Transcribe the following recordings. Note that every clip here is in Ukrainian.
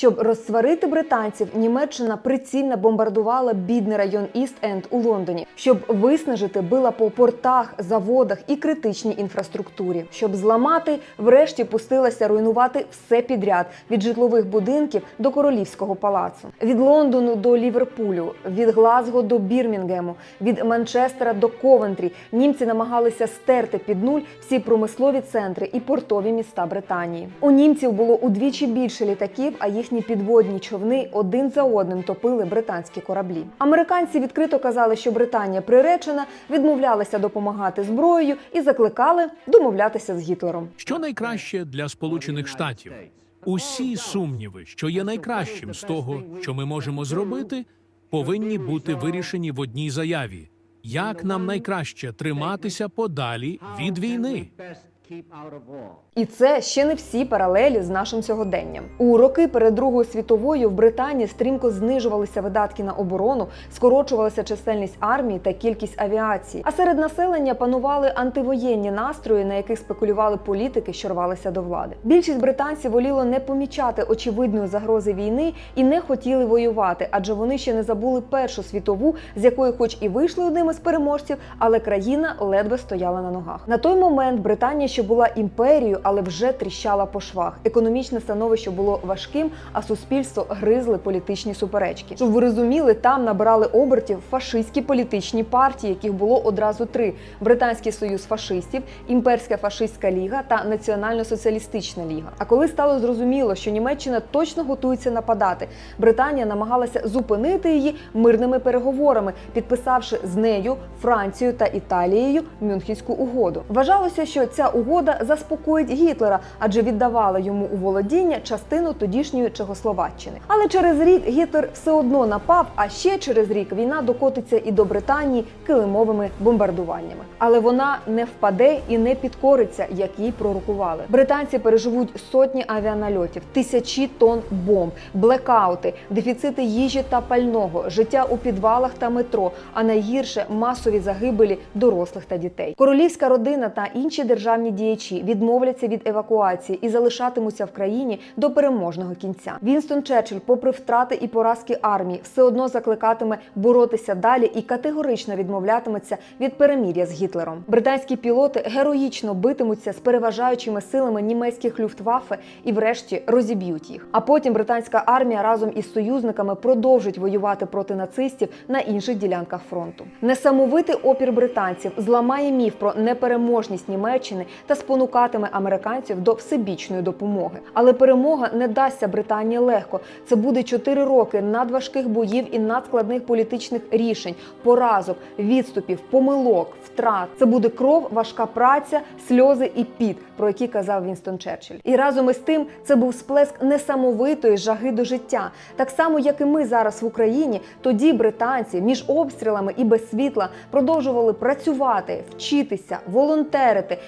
Щоб розсварити британців, Німеччина прицільно бомбардувала бідний район Іст-Енд у Лондоні, щоб виснажити била по портах, заводах і критичній інфраструктурі. Щоб зламати, врешті пустилася руйнувати все підряд від житлових будинків до королівського палацу, від Лондону до Ліверпулю, від Глазго до Бірмінгему, від Манчестера до Ковентрі. Німці намагалися стерти під нуль всі промислові центри і портові міста Британії. У німців було удвічі більше літаків, а їхні підводні човни один за одним топили британські кораблі. Американці відкрито казали, що Британія приречена, відмовлялися допомагати зброєю і закликали домовлятися з Гітлером. Що найкраще для Сполучених Штатів? Усі сумніви, що є найкращим з того, що ми можемо зробити, повинні бути вирішені в одній заяві. Як нам найкраще триматися подалі від війни? І це ще не всі паралелі з нашим сьогоденням. У роки перед Другою світовою в Британії стрімко знижувалися видатки на оборону, скорочувалася чисельність армії та кількість авіації. А серед населення панували антивоєнні настрої, на яких спекулювали політики, що рвалися до влади. Більшість британців воліло не помічати очевидної загрози війни і не хотіли воювати, адже вони ще не забули Першу світову, з якої, хоч і вийшли одним із переможців, але країна ледве стояла на ногах. На той момент Британія ще була імперією, але вже тріщала по швах. Економічне становище було важким, а суспільство гризли політичні суперечки. Щоб ви розуміли, там набирали обертів фашистські політичні партії, яких було одразу три: Британський союз фашистів, імперська фашистська ліга та Національно-соціалістична ліга. А коли стало зрозуміло, що Німеччина точно готується нападати, Британія намагалася зупинити її мирними переговорами, підписавши з нею Францією та Італією Мюнхенську угоду. Вважалося, що ця угода заспокоїть Гітлера, адже віддавала йому у володіння частину тодішньої Чехословаччини. Але через рік Гітлер все одно напав. А ще через рік війна докотиться і до Британії килимовими бомбардуваннями. Але вона не впаде і не підкориться, як їй пророкували. Британці переживуть сотні авіанальотів, тисячі тонн бомб, блекаути, дефіцити їжі та пального, життя у підвалах та метро, а найгірше масові загибелі дорослих та дітей. Королівська родина та інші державні діячі відмовляться від евакуації і залишатимуться в країні до переможного кінця. Вінстон Черчилль, попри втрати і поразки армії, все одно закликатиме боротися далі і категорично відмовлятиметься від перемір'я з Гітлером. Британські пілоти героїчно битимуться з переважаючими силами німецьких люфтваффе і, врешті, розіб'ють їх. А потім британська армія разом із союзниками продовжить воювати проти нацистів на інших ділянках фронту. Несамовитий опір британців зламає міф про непереможність Німеччини та спонукатиме американців до всебічної допомоги. Але перемога не дасться Британії легко. Це буде 4 роки надважких боїв і надскладних політичних рішень, поразок, відступів, помилок, втрат. Це буде кров, важка праця, сльози і піт, про які казав Вінстон Черчилль. І разом із тим це був сплеск несамовитої жаги до життя. Так само, як і ми зараз в Україні, тоді британці між обстрілами і без світла продовжували працювати, вчитися, волонтерити,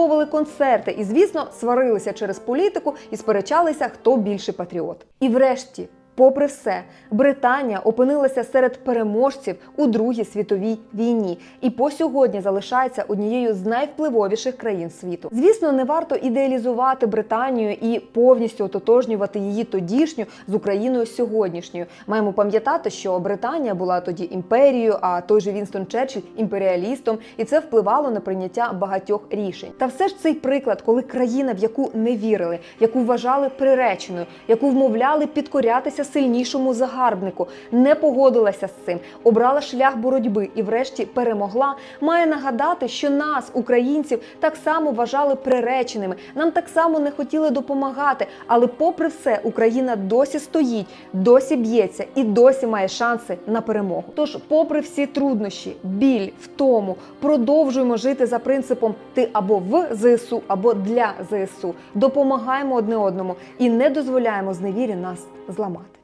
влаштовували концерти і, звісно, сварилися через політику і сперечалися, хто більше патріот. І врешті. Попри все, Британія опинилася серед переможців у Другій світовій війні і по сьогодні залишається однією з найвпливовіших країн світу. Звісно, не варто ідеалізувати Британію і повністю ототожнювати її тодішню з Україною сьогоднішньою. Маємо пам'ятати, що Британія була тоді імперією, а той же Вінстон Черчилль імперіалістом, і це впливало на прийняття багатьох рішень. Та все ж цей приклад, коли країна, в яку не вірили, яку вважали приреченою, яку вмовляли підкорятися сильнішому загарбнику, не погодилася з цим, обрала шлях боротьби і, врешті, перемогла, має нагадати, що нас, українців, так само вважали приреченими. Нам так само не хотіли допомагати. Але, попри все, Україна досі стоїть, досі б'ється і досі має шанси на перемогу. Тож, попри всі труднощі, біль, втому, продовжуємо жити за принципом ти або в ЗСУ, або для ЗСУ. Допомагаємо одне одному і не дозволяємо зневірі нас зламати.